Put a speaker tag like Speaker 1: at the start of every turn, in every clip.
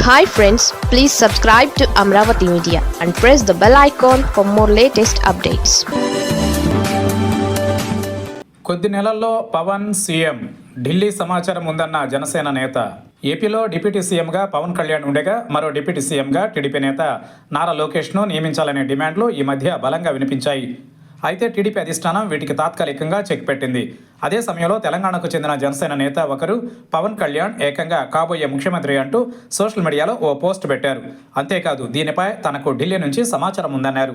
Speaker 1: Hi friends please subscribe to Amaravati media and press the bell icon for more latest updates
Speaker 2: కొద్ది నెలల్లో Pawan CM Delhi సమాచారం ఉందన్న జనసేన నేత. ఏపీలో డిప్యూటీ సీఎంగా పవన్ కళ్యాణ్ ఉండగా మరో డిప్యూటీ సీఎంగా టీడీపీ నేత నారా లోకేష్ను నియమించాలనే డిమాండ్లు ఈ మధ్య బలంగా వినిపించాయి. అయితే టీడీపీ అధిష్టానం వీటికి తాత్కాలికంగా చెక్ పెట్టింది. అదే సమయంలో తెలంగాణకు చెందిన జనసేన నేత ఒకరు పవన్ కళ్యాణ్ ఏకంగా కాబోయే ముఖ్యమంత్రి అంటూ సోషల్ మీడియాలో ఓ పోస్ట్ పెట్టారు. అంతేకాదు దీనిపై తనకు ఢిల్లీ నుంచి సమాచారం ఉందన్నారు.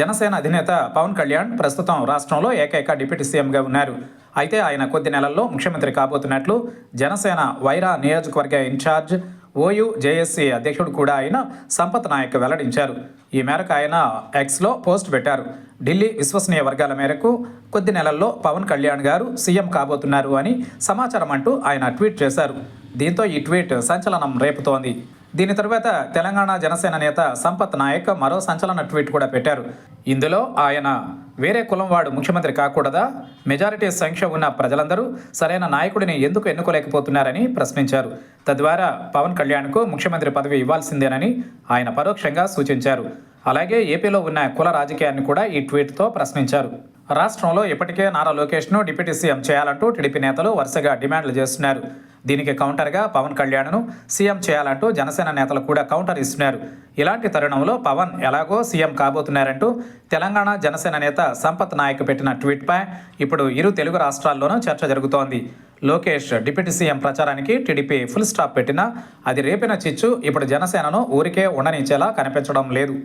Speaker 2: జనసేన అధినేత పవన్ కళ్యాణ్ ప్రస్తుతం రాష్ట్రంలో ఏకైక డిప్యూటీ సీఎంగా ఉన్నారు. అయితే ఆయన కొద్ది నెలల్లో ముఖ్యమంత్రి కాబోతున్నట్లు జనసేన వైరా నియోజకవర్గ ఇన్ఛార్జ్ ఓయూ జేఎస్సీ అధ్యక్షుడు కూడా అయిన సంపత్ నాయక్ వెల్లడించారు. ఈ మేరకు ఆయన ఎక్స్లో పోస్ట్ పెట్టారు. ఢిల్లీ విశ్వసనీయ వర్గాల మేరకు కొద్ది నెలల్లో పవన్ కళ్యాణ్ గారు సీఎం కాబోతున్నారు అని సమాచారం అంటూ ఆయన ట్వీట్ చేశారు. దీంతో ఈ ట్వీట్ సంచలనం రేపుతోంది. దీని తరువాత తెలంగాణ జనసేన నేత సంపత్ నాయక్ మరో సంచలన ట్వీట్ కూడా పెట్టారు. ఇందులో ఆయన వేరే కులం వాడు ముఖ్యమంత్రి కాకూడదా? మెజారిటీ సంఖ్య ఉన్న ప్రజలందరూ సరైన నాయకుడిని ఎందుకు ఎన్నుకోలేకపోతున్నారని ప్రశ్నించారు. తద్వారా పవన్ కళ్యాణ్కు ముఖ్యమంత్రి పదవి ఇవ్వాల్సిందేనని ఆయన పరోక్షంగా సూచించారు. అలాగే ఏపీలో ఉన్న కుల రాజకీయాన్ని కూడా ఈ ట్వీట్తో ప్రశ్నించారు. రాష్ట్రంలో ఇప్పటికే నారా లోకేష్ను డిప్యూటీ సీఎం చేయాలంటూ టీడీపీ నేతలు వరుసగా డిమాండ్లు చేస్తున్నారు. దీనికి కౌంటర్గా పవన్ కళ్యాణ్ను సీఎం చేయాలంటూ జనసేన నేతలు కూడా కౌంటర్ ఇస్తున్నారు. ఇలాంటి తరుణంలో పవన్ ఎలాగో సీఎం కాబోతున్నారంటూ తెలంగాణ జనసేన నేత సంపత్ నాయక్ పెట్టిన ట్వీట్పై ఇప్పుడు ఇరు తెలుగు రాష్ట్రాల్లోనూ చర్చ జరుగుతోంది. లోకేష్ డిప్యూటీ సీఎం ప్రచారానికి టీడీపీ ఫుల్ స్టాప్ పెట్టినా అది రేపిన చిచ్చు ఇప్పుడు జనసేనను ఊరికే ఉండనిచ్చేలా కనిపించడం లేదు.